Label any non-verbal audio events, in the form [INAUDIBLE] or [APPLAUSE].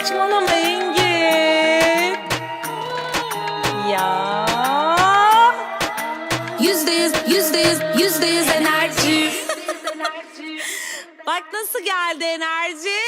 saçmalama Engin. Ya. Yüzde yüz, yüzde yüz, yüzde yüz enerji. [LAUGHS] Bak nasıl geldi enerji.